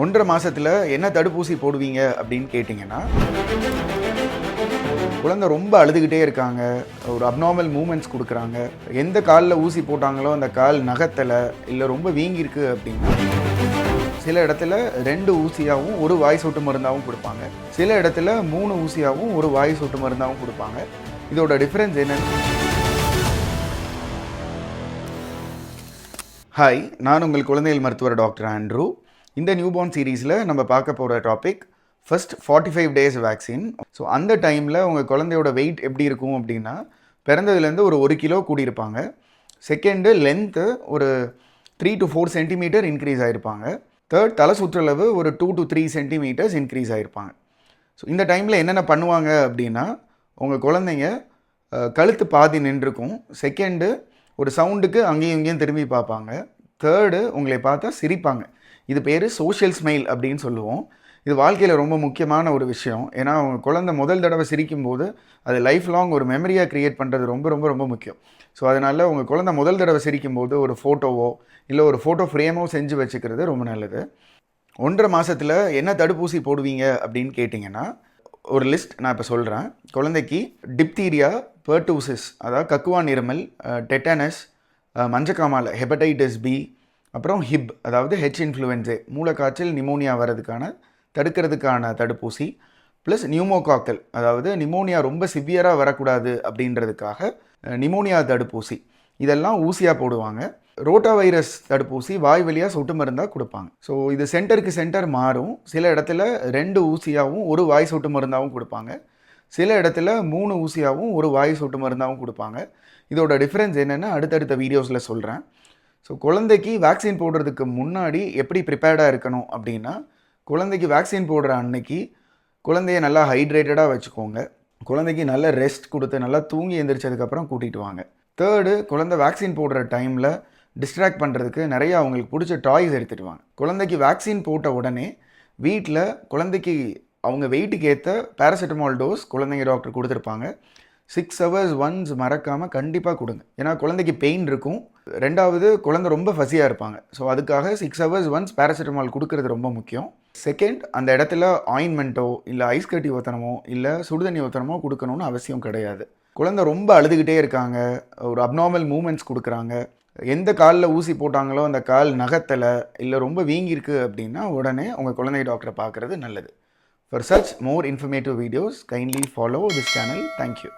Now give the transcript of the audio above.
ஒன்றரை மாசத்துல என்ன தடுப்பூசி போடுவீங்க அப்படின்னு கேட்டிங்கன்னா குழந்தை ரொம்ப அழுதுகிட்டே இருக்காங்க. ஒரு அப்நார்மல் மூமெண்ட்ஸ் கொடுக்குறாங்க. எந்த காலில் ஊசி போட்டாங்களோ அந்த கால் நகத்தலை இல்லை ரொம்ப வீங்கியிருக்கு அப்படின்னா சில இடத்துல ரெண்டு ஊசியாகவும் ஒரு வாய் சொட்டு மருந்தாகவும் கொடுப்பாங்க. சில இடத்துல மூணு ஊசியாகவும் ஒரு வாய் சொட்டு மருந்தாகவும் கொடுப்பாங்க. இதோட டிஃப்ரென்ஸ் என்னன்னு ஹாய் நான் உங்கள் குழந்தைகள் மருத்துவர் டாக்டர் ஆண்ட்ரூ. இந்த நியூபார்ன் சீரீஸில் நம்ம பார்க்க போகிற topic first forty five days vaccine so அந்த டைமில் உங்கள் குழந்தையோட வெயிட் எப்படி இருக்கும் அப்படின்னா பிறந்ததுலேருந்து ஒரு ஒரு கிலோ கூடியிருப்பாங்க. செகண்டு லென்த்து ஒரு three to four centimetre increase ஆகிருப்பாங்க third தலை சுற்றளவு ஒரு two to three centimetres increase ஆகிருப்பாங்க so இந்த டைமில் என்னென்ன பண்ணுவாங்க அப்படின்னா உங்கள் குழந்தைங்க கழுத்து பாதி நின்றுக்கும். செகண்டு ஒரு சவுண்டுக்கு அங்கேயும் இங்கேயும் திரும்பி பார்ப்பாங்க. தேர்டு உங்களை பார்த்தா சிரிப்பாங்க. இது பேர் சோஷியல் ஸ்மைல் அப்படின்னு சொல்லுவோம். இது வாழ்க்கையில் ரொம்ப முக்கியமான ஒரு விஷயம். ஏன்னா அவங்க குழந்தை முதல் தடவை சிரிக்கும்போது அது லைஃப் லாங் ஒரு மெமரியாக க்ரியேட் பண்ணுறது ரொம்ப ரொம்ப ரொம்ப முக்கியம். ஸோ அதனால் உங்கள் குழந்தை முதல் தடவை சிரிக்கும்போது ஒரு ஃபோட்டோவோ இல்லை ஒரு ஃபோட்டோ ஃப்ரேமோ செஞ்சு வச்சுக்கிறது ரொம்ப நல்லது. ஒன்றரை மாதத்தில் என்ன தடுப்பூசி போடுவீங்க அப்படின்னு கேட்டிங்கன்னா ஒரு லிஸ்ட் நான் இப்போ சொல்கிறேன் குழந்தைக்கு டிப்தீரியா பெர்டூசிஸ் அதாவது கக்குவா இருமல் டெட்டனஸ் மஞ்சக்காமால ஹெபடைட்டிஸ் பி அப்புறம் ஹிப் அதாவது ஹெச் இன்ஃப்ளூயன்ஸே மூளைக்காய்ச்சல் நிமோனியா வர்றதுக்கான தடுக்கிறதுக்கான தடுப்பூசி ப்ளஸ் நியூமோகாக்கல் அதாவது நிமோனியா ரொம்ப சிவியராக வரக்கூடாது அப்படின்றதுக்காக நிமோனியா தடுப்பூசி. இதெல்லாம் ஊசியாக போடுவாங்க. ரோட்டா வைரஸ் தடுப்பூசி வாய் வழியாக சொட்டு மருந்தாக கொடுப்பாங்க. ஸோ இது சென்டருக்கு சென்டர் மாறும். சில இடத்துல ரெண்டு ஊசியாகவும் ஒரு வாய் சொட்டு மருந்தாகவும் கொடுப்பாங்க. சில இடத்துல மூணு ஊசியாகவும் ஒரு வாய் சொட்டு மருந்தாகவும் கொடுப்பாங்க. இதோட டிஃப்ரென்ஸ் என்னென்னு அடுத்தடுத்த வீடியோஸில் சொல்கிறேன் ஸோ குழந்தைக்கு வேக்சின் போடுறதுக்கு முன்னாடி எப்படி ப்ரிப்பேர்டாக இருக்கணும் அப்படின்னா குழந்தைக்கு வேக்சின் போடுற அன்னைக்கு குழந்தைய நல்லா ஹைட்ரேட்டடாக வச்சுக்கோங்க. குழந்தைக்கு நல்ல ரெஸ்ட் கொடுத்து நல்லா தூங்கி எந்திரிச்சதுக்கப்புறம் கூட்டிகிட்டு வாங்க. தேர்டு குழந்தை வேக்சின் போடுற டைமில் டிஸ்ட்ராக்ட் பண்ணுறதுக்கு நிறைய அவங்களுக்கு பிடிச்ச டாய்ஸ் எடுத்துகிட்டு வாங்க. குழந்தைக்கு வேக்சின் போட்ட உடனே வீட்டில் குழந்தைக்கு அவங்க வெயிட்டுக்கு ஏற்ற பேராசிட்டமால் டோஸ் குழந்தைங்க டாக்டர் கொடுத்துருப்பாங்க. சிக்ஸ் ஹவர்ஸ் ஒன்ஸ் மறக்காமல் கண்டிப்பாக கொடுங்க. ஏன்னா குழந்தைக்கு பெயின் இருக்கும். ரெண்டாவது குழந்தை ரொம்ப ஃபசியாக இருப்பாங்க. ஸோ அதுக்காக சிக்ஸ் ஹவர்ஸ் ஒன்ஸ் பேராசிட்டமால் கொடுக்கறது ரொம்ப முக்கியம். செகண்ட் அந்த இடத்துல ஆயின்மெண்ட்டோ இல்லை ஐஸ் கட்டி ஒத்தனமோ இல்லை சுடுதண்ணி ஒத்தனமோ கொடுக்கணும்னு அவசியம் கிடையாது. குழந்தை ரொம்ப அழுதுகிட்டே இருக்காங்க. ஒரு அப்நார்மல் மூமெண்ட்ஸ் கொடுக்குறாங்க. எந்த காலில் ஊசி போட்டாங்களோ அந்த கால் நகத்தலை இல்லை ரொம்ப வீங்கியிருக்கு அப்படின்னா உடனே உங்கள் குழந்தை டாக்டரை பார்க்குறது நல்லது. For such more informative videos kindly follow this channel thank you